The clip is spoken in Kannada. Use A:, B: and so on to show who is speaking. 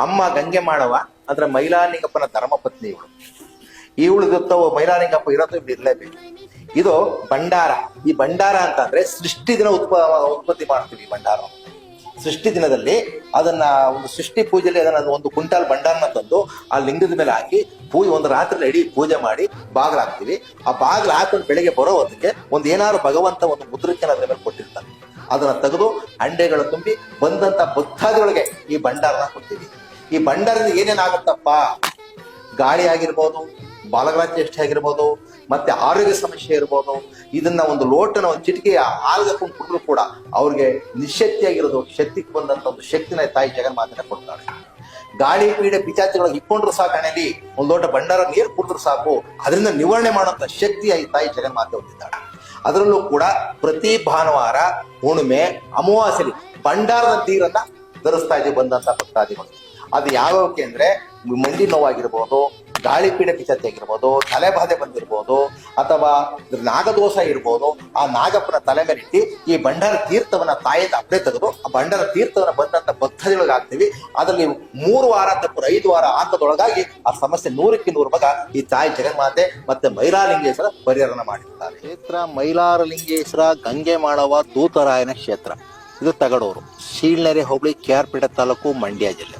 A: ಅಮ್ಮ ಗಂಗೆ ಮಾಡವ ಅಂದ್ರೆ ಮೈಲಾಲಿಂಗಪ್ಪನ ಧರ್ಮಪತ್ನಿ ಇವಳು. ಇವಳು ಗೊತ್ತವ ಮೈಲಾಲಿಂಗಪ್ಪ ಇರೋದು ಇರಲೇಬೇಕು. ಇದು ಭಂಡಾರ. ಈ ಭಂಡಾರ ಅಂತಂದ್ರೆ ಸೃಷ್ಟಿ ದಿನ ಉತ್ಪ, ಉತ್ಪತ್ತಿ ಮಾಡ್ತೀವಿ ಭಂಡಾರ. ಸೃಷ್ಟಿ ದಿನದಲ್ಲಿ ಅದನ್ನ ಒಂದು ಸೃಷ್ಟಿ ಪೂಜೆಯಲ್ಲಿ ಅದನ್ನ ಒಂದು ಕುಂಟಾಲ್ ಭಂಡಾರನ ತಂದು ಆ ಲಿಂಗದ ಮೇಲೆ ಹಾಕಿ ಪೂಜೆ, ಒಂದು ರಾತ್ರಿ ಇಡೀ ಪೂಜೆ ಮಾಡಿ ಬಾಗಿಲು ಹಾಕ್ತೀವಿ. ಆ ಬಾಗಿಲು ಹಾಕೊಂಡು ಬೆಳಿಗ್ಗೆ ಬರೋ ಹೊತ್ತಿಗೆ ಒಂದು ಏನಾದ್ರು ಭಗವಂತ ಒಂದು ಮುದ್ರಿಕೆನ ಅದ್ರ ಮೇಲೆ ಕೊಟ್ಟಿರ್ತಾನೆ. ಅದನ್ನ ತೆಗೆದು ಅಂಡೆಗಳು ತುಂಬಿ ಬಂದಂತ ಭಕ್ತಾದಿಗಳಿಗೆ ಈ ಭಂಡಾರನ ಕೊಡ್ತೀವಿ. ಈ ಭಂಡಾರದಿಂದ ಏನೇನಾಗುತ್ತಪ್ಪ ಗಾಳಿ ಆಗಿರ್ಬೋದು ಬಾಲಗ್ರಾಂಚೆಷ್ಟೇ ಆಗಿರ್ಬೋದು, ಮತ್ತೆ ಆರೋಗ್ಯ ಸಮಸ್ಯೆ ಇರ್ಬೋದು, ಇದನ್ನ ಒಂದು ಲೋಟನ ಒಂದು ಚಿಟಿಕೆಯ ಹಾಲ್ಗಕೊಂಡು ಕುಡಿದ್ರು ಕೂಡ ಅವ್ರಿಗೆ ನಿಶಕ್ತಿಯಾಗಿರೋದು ಶಕ್ತಿಗೆ ಬಂದಂತ ಒಂದು ಶಕ್ತಿನ ತಾಯಿ ಜಗನ್ಮಾತನ ಕೊಡ್ತಾಳೆ ಗಾಳಿ, ಪೀಡೆ ಪಿಚಾಚಿಗಳು ಇಟ್ಕೊಂಡ್ರು ಸಾಕು ಹಣೆಯಲ್ಲಿ ಒಂದು ಲೋಟ ಭಂಡಾರ ನೀರು ಕುಡಿದ್ರು ಸಾಕು, ಅದರಿಂದ ನಿವಾರಣೆ ಮಾಡುವಂತ ಶಕ್ತಿಯ ಈ ತಾಯಿ ಜಗನ್ಮಾತೆ ಹೊಂದಿದ್ದಾಳೆ. ಅದರಲ್ಲೂ ಕೂಡ ಪ್ರತಿ ಭಾನುವಾರ, ಹುಣ್ಣಿಮೆ ಅಮಾವಾಸ್ಯೆ ಭಂಡಾರದ ನೀರನ್ನ ಧರಿಸ್ತಾ ಇದೀವಿ ಬಂದಂತ ಭಕ್ತಾದಿಗಳು ಅದು ಯಾವ್ಯಾವಕ್ಕೆ ಅಂದ್ರೆ, ಮಂಡಿ ನೋವಾಗಿರ್ಬೋದು, ಗಾಳಿ ಪೀಡೆ ಪಿಚತೆ ಆಗಿರ್ಬೋದು ತಲೆಬಾಧೆ ಬಂದಿರ್ಬೋದು, ಅಥವಾ ನಾಗದೋಷ ಇರ್ಬೋದು, ಆ ನಾಗಪ್ಪನ ತಲೆ ಮೇಲೆ ಇಟ್ಟು ಈ ಭಂಡಾರ ತೀರ್ಥವನ್ನ ತಾಯಿಯಿಂದ ಅಪ್ಪಡೆ ತೆಗೆದು, ಆ ಭಂಡಾರ ತೀರ್ಥವನ್ನ ಬಂದಂತ ಭಕ್ತದಿಗಳಿಗೆ ಹಾಕ್ತೀವಿ ಅದರಲ್ಲಿ ಮೂರು ವಾರ ತಪ್ಪು ಐದು ವಾರ ಆತದೊಳಗಾಗಿ ಆ ಸಮಸ್ಯೆ ನೂರಕ್ಕೆ ನೂರು ಭಾಗ ಈ ತಾಯಿ ಜಗನ್ಮಾತೆ ಮತ್ತೆ ಮೈಲಾರಲಿಂಗೇಶ್ವರ ಪರಿಹಾರನ ಮಾಡಿರ್ತಾರೆ. ಕ್ಷೇತ್ರ ಮೈಲಾರಲಿಂಗೇಶ್ವರ ಗಂಗೆ ಮಾಡವ ದೂತರಾಯನ ಕ್ಷೇತ್ರ. ಇದು ತಗಡೂರು. ಶೀಳ್ನೆರೆ ಹೋಬಳಿ ಕೆ ಆರ್ ಪೇಟೆ ತಾಲೂಕು ಮಂಡ್ಯ ಜಿಲ್ಲೆ.